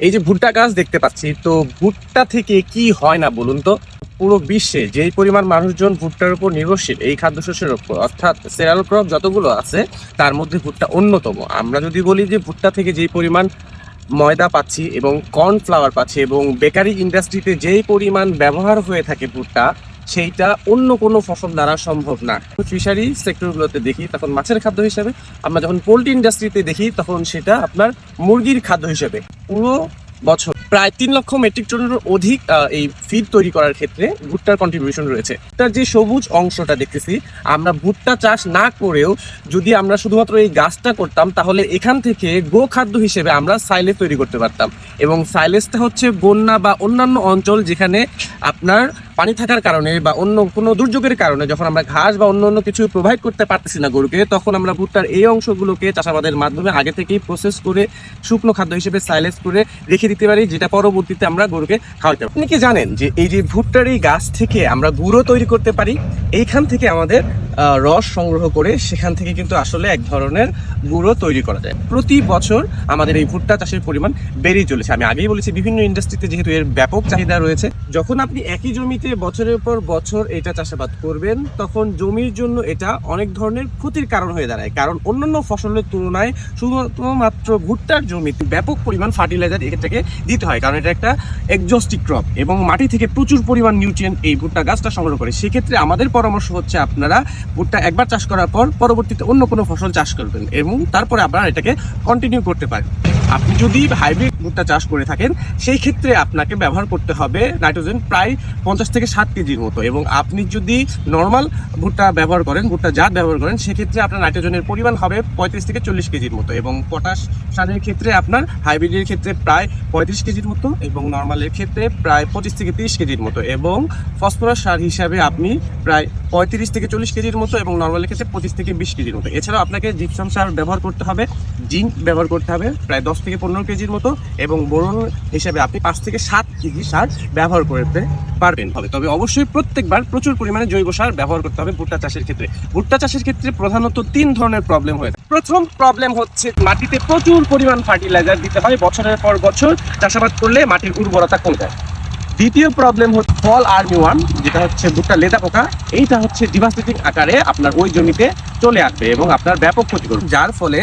এই যে ভুট্টা গাছ দেখতে পাচ্ছি, তো ভুট্টা থেকে কি হয় না বলুন তো? পুরো বিশ্বে যেই পরিমাণ মানুষজন ভুট্টার উপর নির্ভরশীল, এই খাদ্যশস্যের উপর, অর্থাৎ সেরাল ক্রপ যতগুলো আছে, তার মধ্যে ভুট্টা অন্যতম। আমরা যদি বলি যে ভুট্টা থেকে যেই পরিমাণ ময়দা পাচ্ছি এবং কর্নফ্লাওয়ার পাচ্ছি এবং বেকারি ইন্ডাস্ট্রিতে যেই পরিমাণ ব্যবহার হয়ে থাকে ভুট্টা সেইটা অন্য কোনো ফসল দ্বারা সম্ভব না। ফিশারি সেক্টরগুলোতে দেখি, তখন মাছের খাদ্য হিসেবে, আমরা যখন পোলট্রি ইন্ডাস্ট্রিতে দেখি, তখন সেটা আপনার মুরগির খাদ্য হিসেবে। পুরো বছর প্রায় তিন লক্ষ মেট্রিক টনের অধিক এই ফিড তৈরি করার ক্ষেত্রে ভুট্টার কন্ট্রিবিউশন রয়েছে। তার যে সবুজ অংশটা দেখতেছি, আমরা ভুট্টা চাষ না করেও যদি আমরা শুধুমাত্র এই গাছটা করতাম, তাহলে এখান থেকে গো খাদ্য হিসেবে আমরা সাইলেজ তৈরি করতে পারতাম। এবং সাইলেজটা হচ্ছে বন্যা বা অন্যান্য অঞ্চল যেখানে আপনার পানি থাকার কারণে বা অন্য কোনো দুর্যোগের কারণে যখন আমরা ঘাস বা অন্য অন্য কিছু প্রোভাইড করতে পারতেছি না গরুকে, তখন আমরা ভুট্টার এই অংশগুলোকে চাষাবাদের মাধ্যমে আগে থেকেই প্রসেস করে শুকনো খাদ্য হিসেবে সাইলেস করে রেখে দিতে পারি, যেটা পরবর্তীতে আমরা গরুকে খাওয়াতে পারি আপনি কি জানেন যে এই যে ভুট্টার এই গাছ থেকে আমরা গুঁড়ো তৈরি করতে পারি? এইখান থেকে আমাদের রস সংগ্রহ করে সেখান থেকে কিন্তু আসলে এক ধরনের গুঁড়ো তৈরি করা যায়। প্রতি বছর আমাদের এই ভুট্টা চাষের পরিমাণ বেড়েই চলেছে। আমি আগেই বলেছি, বিভিন্ন ইন্ডাস্ট্রিতে যেহেতু এর ব্যাপক চাহিদা রয়েছে, যখন আপনি একই জমিতে বছরের পর বছর এটা চাষাবাদ করবেন, তখন জমির জন্য এটা অনেক ধরনের ক্ষতির কারণ হয়ে দাঁড়ায়। কারণ অন্যান্য ফসলের তুলনায় শুধুমাত্র ভুট্টার জমিতে ব্যাপক পরিমাণ ফার্টিলাইজার এটাকে দিতে হয়, কারণ এটা একটা এক্সস্টিক ক্রপ এবং মাটি থেকে প্রচুর পরিমাণ নিউট্রিয়েন্ট এই ভুট্টা গাছটা সংগ্রহ করে। সেক্ষেত্রে আমাদের পরামর্শ হচ্ছে আপনারা ভুট্টা একবার চাষ করার পর পরবর্তীতে অন্য কোনো ফসল চাষ করবেন এবং তারপরে আপনারা এটাকে কন্টিনিউ করতে পারেন। আপনি যদি হাইব্রিড ভুট্টা চাষ করে থাকেন, সেই ক্ষেত্রে আপনাকে ব্যবহার করতে হবে নাইট্রোজেন প্রায় পঞ্চাশ থেকে ষাট কেজির মতো। এবং আপনি যদি নর্মাল ভুট্টা ব্যবহার করেন, ভুট্টা জাত ব্যবহার করেন, সেক্ষেত্রে আপনার নাইট্রোজেনের পরিমাণ হবে পঁয়ত্রিশ থেকে চল্লিশ কেজির মতো। এবং পটাশ সারের ক্ষেত্রে আপনার হাইব্রিডের ক্ষেত্রে প্রায় পঁয়ত্রিশ কেজির মতো এবং নর্মালের ক্ষেত্রে প্রায় পঁচিশ থেকে তিরিশ কেজির মতো। এবং ফসফরাস সার হিসাবে আপনি প্রায় পঁয়ত্রিশ থেকে চল্লিশ কেজির মতো এবং নর্মালের ক্ষেত্রে পঁচিশ থেকে বিশ কেজির মতো। এছাড়াও আপনাকে জিপসাম সার ব্যবহার করতে হবে। জিঙ্ক ব্যবহার করতে হবে, প্রায় দশ থেকে পনেরো কেজির মতো, এবং বোরন হিসাবে আপনি পাঁচ থেকে সাত কেজি সার ব্যবহার করতে পারবেন। হবে, তবে অবশ্যই প্রত্যেকবার প্রচুর পরিমাণে জৈব সার ব্যবহার করতে হবে ভুট্টা চাষের ক্ষেত্রে। ভুট্টা চাষের ক্ষেত্রে প্রধানত তিন ধরনের প্রবলেম হয়ে প্রথম প্রবলেম হচ্ছে মাটিতে প্রচুর পরিমাণ ফার্টিলাইজার দিতে হয়, বছরের পর বছর চাষাবাদ করলে মাটির উর্বরতা কমে যায়। দ্বিতীয় প্রবলেম হচ্ছে ফল আর্মি ওয়ান যেটা হচ্ছে ভুট্টা লেদা পোকা। এইটা হচ্ছে ডিভাস্টেটিং আকারে আপনার ওই জমিতে চলে আসবে এবং আপনার ব্যাপক ক্ষতি করবে। যার ফলে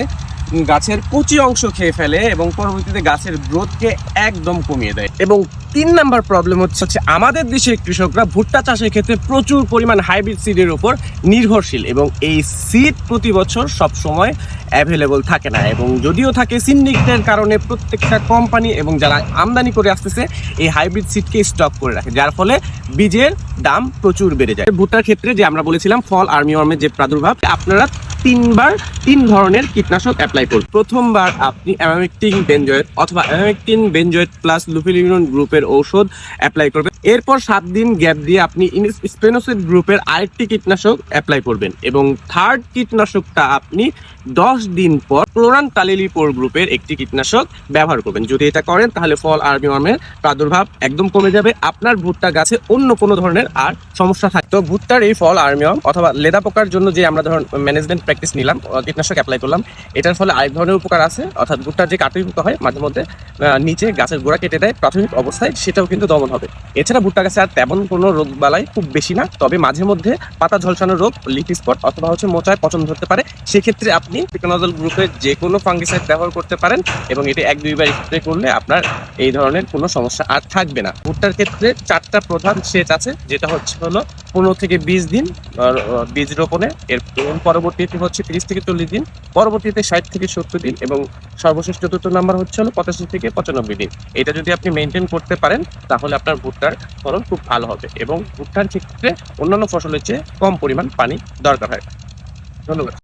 গাছের কচি অংশ খেয়ে ফেলে এবং পরবর্তীতে গাছের গ্রোথকে একদম কমিয়ে দেয়। এবং তিন নাম্বার প্রবলেম হচ্ছে আমাদের দেশের কৃষকরা ভুট্টা চাষের ক্ষেত্রে প্রচুর পরিমাণ হাইব্রিড সিডের উপর নির্ভরশীল এবং এই সিড প্রতি বছর সব সময় অ্যাভেলেবল থাকে না। এবং যদিও থাকে সিন্ডিকেটের কারণে প্রত্যেকটা কোম্পানি এবং যারা আমদানি করে আসতেছে, এই হাইব্রিড সিডকে স্টক করে রাখে, যার ফলে বীজের দাম প্রচুর বেড়ে যায়। ভুট্টার ক্ষেত্রে যে আমরা বলেছিলাম, ফল আর্মি ওয়ার্মের যে প্রাদুর্ভাব, আপনারা তিনবার তিন ধরনের কীটনাশক অ্যাপ্লাই করুন। প্রথমবার আপনি অ্যামামেকটিন বেনজয়েট অথবা অ্যামামেকটিন বেনজয়েট প্লাস লুফিলিউন গ্রুপের ঔষধ অ্যাপ্লাই করবেন। এরপর সাত দিন গ্যাপ দিয়ে আপনি স্পেনোসিড গ্রুপের আরেকটি কীটনাশক অ্যাপ্লাই করবেন এবং থার্ড কীটনাশকটা আপনি দশ দিন পর ক্লোরান তালিলিপোর গ্রুপের একটি কীটনাশক ব্যবহার করবেন। যদি এটা করেন, তাহলে ফল আর্মি ওয়ার্মের প্রাদুর্ভাব একদম কমে যাবে। আপনার ভুট্টা গাছে অন্য কোনো ধরনের আর সমস্যা থাকে তো ভুট্টার এই ফল আর্মি ওয়ার্ম অথবা লেদা পোকার জন্য যে আমরা ধরুন ম্যানেজমেন্ট প্র্যাকটিস নিলাম কীটনাশক অ্যাপ্লাই করলাম, এটার ফলে আরেক ধরনের উপকার আছে। অর্থাৎ ভুট্টার যে কাটুই পোকা হয়, মাঝে মধ্যে নিচে গাছের গোড়া কেটে দেয় প্রাথমিক অবস্থায়, সেটাও কিন্তু দমন হবে। এছাড়া ভুট্টা গাছে আর তেমন কোনো রোগ বালাই খুব বেশি না। তবে মাঝে মধ্যে পাতা ঝলসানো রোগ লিক স্পট অথবা হচ্ছে মোচায় পচন ধরতে পারে। সেক্ষেত্রে আপনি পিকোনাজল গ্রুপের যে কোনো ফাঙ্গিসাইড ব্যবহার করতে পারেন এবং এটি এক দুইবার স্প্রে করলে আপনার এই ধরনের কোনো সমস্যা আর থাকবে না। ভুট্টার ক্ষেত্রে চারটা প্রধান সেচ আছে, যেটা হচ্ছে হলো পনেরো থেকে বিশ দিন বীজ রোপণে। এর পরবর্তীতে হচ্ছে তিরিশ থেকে চল্লিশ দিন। পরবর্তীতে ষাট থেকে সত্তর দিন এবং সর্বশেষ চতুর্থ নাম্বার হচ্ছে হলো পঁচাশি থেকে পঁচানব্বই দিন। এটা যদি আপনি মেনটেন করতে পারেন, তাহলে আপনার ভুট্টার ফলন খুব ভালো হবে এবং ভুট্টার ক্ষেত্রে অন্যান্য ফসলের চেয়ে কম পরিমাণ পানি দরকার হয়। ধন্যবাদ।